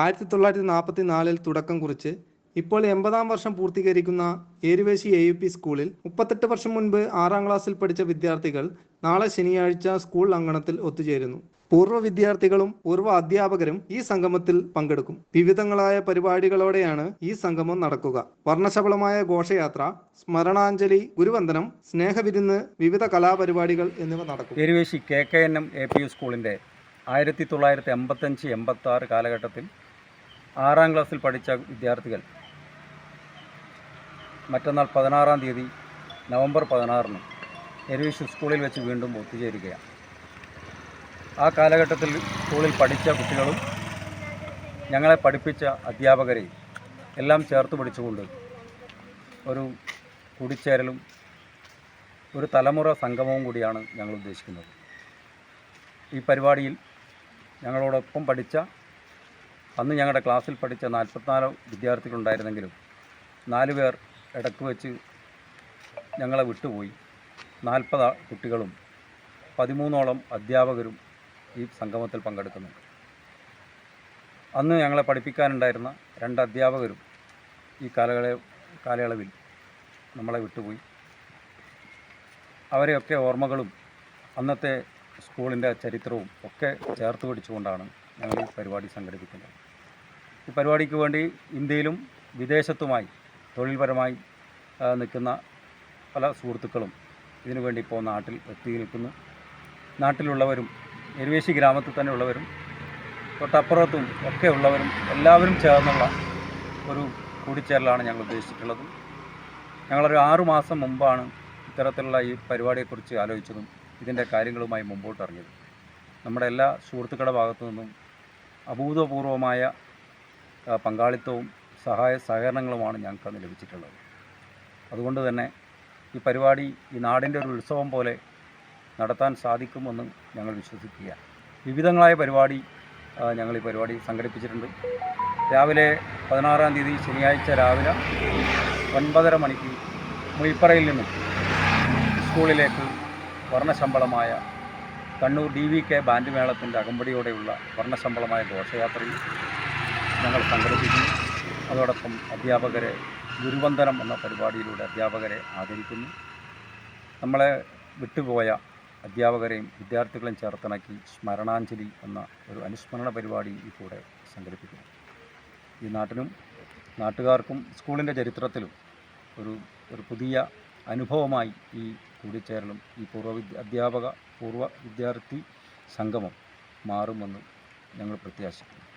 ആയിരത്തി തൊള്ളായിരത്തി നാൽപ്പത്തി നാലിൽ തുടക്കം കുറിച്ച് ഇപ്പോൾ എൺപതാം വർഷം പൂർത്തീകരിക്കുന്ന ഏരുവേശി എ യു പി സ്കൂളിൽ മുപ്പത്തെട്ട് വർഷം മുൻപ് ആറാം ക്ലാസ്സിൽ പഠിച്ച വിദ്യാർത്ഥികൾ നാളെ ശനിയാഴ്ച സ്കൂൾ അങ്കണത്തിൽ ഒത്തുചേരുന്നു. പൂർവ വിദ്യാർത്ഥികളും പൂർവ അധ്യാപകരും ഈ സംഗമത്തിൽ പങ്കെടുക്കും. വിവിധങ്ങളായ പരിപാടികളോടെയാണ് ഈ സംഗമം നടക്കുക. വർണശബളമായ ഘോഷയാത്ര സ്മരണാഞ്ജലി ഗുരുവന്ദനം സ്നേഹവിരുന്ന് വിവിധ കലാപരിപാടികൾ എന്നിവ നടക്കും. Eruveshi K K N M A U P സ്കൂളിന്റെ ആയിരത്തി തൊള്ളായിരത്തി എൺപത്തഞ്ച് എൺപത്താറ് കാലഘട്ടത്തിൽ ആറാം ക്ലാസ്സിൽ പഠിച്ച വിദ്യാർത്ഥികൾ. മറ്റന്നാൾ പതിനാറാം തീയതി നവംബർ പതിനാറിന് എരുവിഷ് സ്കൂളിൽ വെച്ച് വീണ്ടും ഒത്തുചേരുകയാണ്. ആ കാലഘട്ടത്തിൽ സ്കൂളിൽ പഠിച്ച കുട്ടികളും ഞങ്ങളെ പഠിപ്പിച്ച അധ്യാപകരെയും എല്ലാം ചേർത്ത് പിടിച്ചുകൊണ്ട് ഒരു കൂടിച്ചേരലും ഒരു തലമുറ സംഗമവും കൂടിയാണ് ഞങ്ങൾ ഉദ്ദേശിക്കുന്നത്. ഈ പരിപാടിയിൽ ഞങ്ങളോടൊപ്പം പഠിച്ച അന്ന് ഞങ്ങളുടെ ക്ലാസ്സിൽ പഠിച്ച നാൽപ്പത്തിനാല് വിദ്യാർത്ഥികളുണ്ടായിരുന്നെങ്കിലും നാല് പേർ ഇടയ്ക്ക് വെച്ച് ഞങ്ങളെ വിട്ടുപോയി. നാൽപ്പത് കുട്ടികളും പതിമൂന്നോളം അധ്യാപകരും ഈ സംഗമത്തിൽ പങ്കെടുക്കുന്നുണ്ട്. അന്ന് ഞങ്ങളെ പഠിപ്പിക്കാനുണ്ടായിരുന്ന രണ്ട് അധ്യാപകരും ഈ കാലകളെ കാലയളവിൽ നമ്മളെ വിട്ടുപോയി. അവരെയൊക്കെ ഓർമ്മകളും അന്നത്തെ സ്കൂളിന്റെ ചരിത്രവും ഒക്കെ ചേർത്ത് പിടിച്ചുകൊണ്ടാണ് ഞങ്ങൾ ഈ പരിപാടി സംഘടിപ്പിക്കുന്നത്. ഈ പരിപാടിക്ക് വേണ്ടി ഇന്ത്യയിലും വിദേശത്തുമായി തൊഴിൽപരമായി നിൽക്കുന്ന പല സുഹൃത്തുക്കളും ഇതിനു വേണ്ടി ഇപ്പോൾ നാട്ടിൽ എത്തി നിൽക്കുന്നു. നാട്ടിലുള്ളവരും എരുവേശി ഗ്രാമത്തിൽ തന്നെ ഉള്ളവരും തൊട്ടപ്പുറത്തും ഒക്കെ ഉള്ളവരും എല്ലാവരും ചേർന്നുള്ള ഒരു കൂടിച്ചേരലാണ് ഞങ്ങൾ ഉദ്ദേശിച്ചിട്ടുള്ളത്. ഞങ്ങളൊരു ആറുമാസം മുമ്പാണ് ഇത്തരത്തിലുള്ള ഈ പരിപാടിയെക്കുറിച്ച് ആലോചിച്ചതും ഇതിന്റെ കാര്യങ്ങളുമായി മുമ്പോട്ട് ഇറങ്ങിയത്. നമ്മുടെ എല്ലാ സുഹൃത്തുക്കളുടെ ഭാഗത്തു നിന്നും അഭൂതപൂർവമായ പങ്കാളിത്തവും സഹായ സഹകരണങ്ങളുമാണ് ഞങ്ങൾക്ക് അന്ന് ലഭിച്ചിട്ടുള്ളത്. അതുകൊണ്ട് തന്നെ ഈ പരിപാടി ഈ നാടിന്റെ ഒരു ഉത്സവം പോലെ നടത്താൻ സാധിക്കുമെന്ന് ഞങ്ങൾ വിശ്വസിക്കുക. വിവിധങ്ങളായ പരിപാടി ഞങ്ങൾ ഈ പരിപാടി സംഘടിപ്പിച്ചിട്ടുണ്ട്. രാവിലെ പതിനാറാം തീയതി ശനിയാഴ്ച രാവിലെ ഒൻപതര മണിക്ക് മുയിപ്പറയിൽ നിന്നും സ്കൂളിലേക്ക് വർണശമ്പളമായ Kannur D V K band മേളത്തിന്റെ അകമ്പടിയോടെയുള്ള വർണശമ്പളമായ ഘോഷയാത്രയും ഞങ്ങൾ സംഘടിപ്പിക്കുന്നു. അതോടൊപ്പം അധ്യാപകരെ ഗുരുവന്ദനം എന്ന പരിപാടിയിലൂടെ അധ്യാപകരെ ആദരിക്കുന്നു. നമ്മളെ വിട്ടുപോയ അധ്യാപകരെയും വിദ്യാർത്ഥികളെയും ചേർത്തിണക്കി സ്മരണാഞ്ജലി എന്ന ഒരു അനുസ്മരണ പരിപാടി ഈ കൂടെ സംഘടിപ്പിക്കുന്നു. ഈ നാട്ടിനും നാട്ടുകാർക്കും സ്കൂളിന്റെ ചരിത്രത്തിലും ഒരു ഒരു പുതിയ അനുഭവമായി ഈ കൂടിച്ചേരലും ഈ പൂർവ വിദ്യ അധ്യാപക പൂർവ വിദ്യാർത്ഥി സംഗമം മാറുമെന്ന് ഞങ്ങൾ പ്രത്യാശിക്കുന്നു.